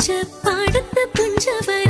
പുഞ്ച പാടത്ത് പുഞ്ചവര